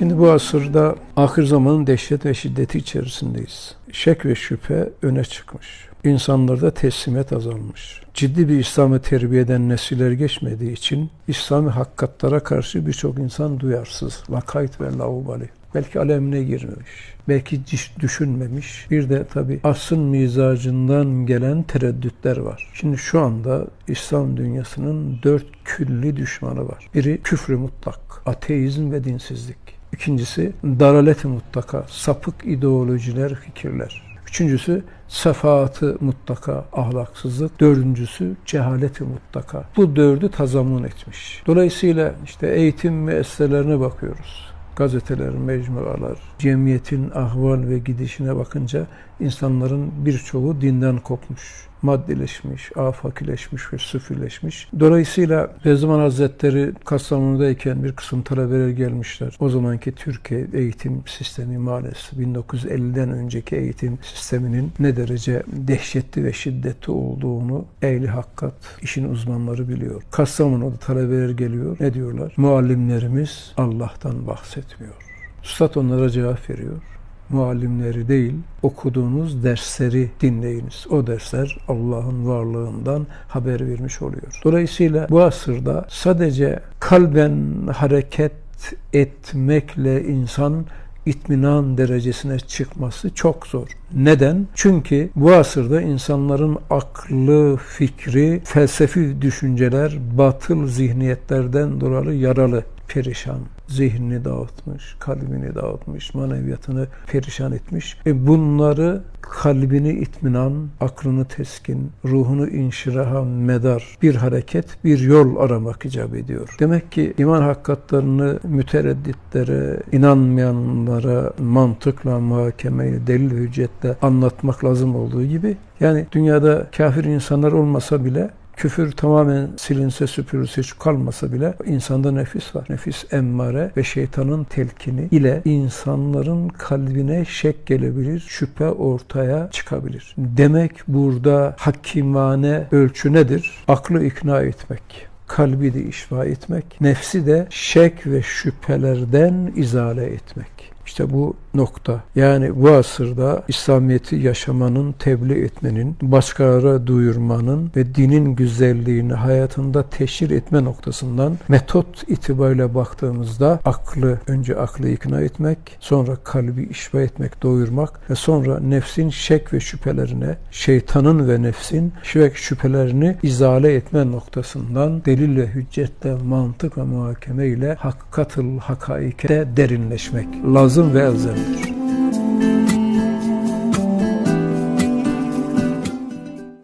Şimdi bu asırda ahir zamanın dehşet ve şiddeti içerisindeyiz. Şek ve şüphe öne çıkmış. İnsanlarda teslimiyet azalmış. Ciddi bir İslam'ı terbiye eden nesiller geçmediği için İslami hakikatlara karşı birçok insan duyarsız, lakayt ve laubali. Belki alemine girmemiş, belki düşünmemiş. Bir de tabi asrın mizacından gelen tereddütler var. Şimdi şu anda İslam dünyasının dört külli düşmanı var. Biri küfrü mutlak, ateizm ve dinsizlik. İkincisi dalalet-i mutlaka, sapık ideolojiler, fikirler. Üçüncüsü sefaatı mutlaka, ahlaksızlık. Dördüncüsü cehaleti mutlaka. Bu dördü tazamun etmiş. Dolayısıyla işte eğitim müesseselerine bakıyoruz. Gazeteler, mecmualar, cemiyetin ahval ve gidişine bakınca insanların birçoğu dinden kopmuş maddeleşmiş, afakileşmiş ve süfürleşmiş. Dolayısıyla Rezman Hazretleri Kastamonu'dayken bir kısım talebeler gelmişler. O zamanki Türkiye eğitim sistemi maalesef 1950'den önceki eğitim sisteminin ne derece dehşetli ve şiddetli olduğunu ehli hakkat, işin uzmanları biliyor. Kastamonu'da talebeler geliyor. Ne diyorlar? Muallimlerimiz Allah'tan bahsetmiyor. Üstad onlara cevap veriyor muallimleri değil, okuduğunuz dersleri dinleyiniz. O dersler Allah'ın varlığından haber vermiş oluyor. Dolayısıyla bu asırda sadece kalben hareket etmekle insan itminan derecesine çıkması çok zor. Neden? Çünkü bu asırda insanların aklı, fikri, felsefi düşünceler, batıl zihniyetlerden dolayı yaralı, perişan zihnini dağıtmış, kalbini dağıtmış, maneviyatını perişan etmiş. E bunları kalbini itminan, aklını teskin, ruhunu inşiraha medar bir hareket, bir yol aramak icap ediyor. Demek ki iman hakikatlarını müteredditlere, inanmayanlara mantıkla, muhakemeyle, delil hüccetle anlatmak lazım olduğu gibi yani dünyada kafir insanlar olmasa bile Küfür tamamen silinse süpürülse hiç kalmasa bile insanda nefis var. Nefis emmare ve şeytanın telkini ile insanların kalbine şek gelebilir, şüphe ortaya çıkabilir. Demek burada hakimane ölçü nedir? Aklı ikna etmek kalbi de işva etmek, nefsi de şek ve şüphelerden izale etmek. İşte bu nokta. Yani bu asırda İslamiyet'i yaşamanın, tebliğ etmenin, başkalara duyurmanın ve dinin güzelliğini hayatında teşhir etme noktasından metot itibariyle baktığımızda aklı, önce aklı ikna etmek, sonra kalbi işba etmek, doyurmak ve sonra nefsin şek ve şüphelerine, şeytanın ve nefsin şek şüphelerini izale etme noktasından delille, hüccetle, mantık ve muhakeme ile hakkatıl hakaike derinleşmek lazım ve elzemdir.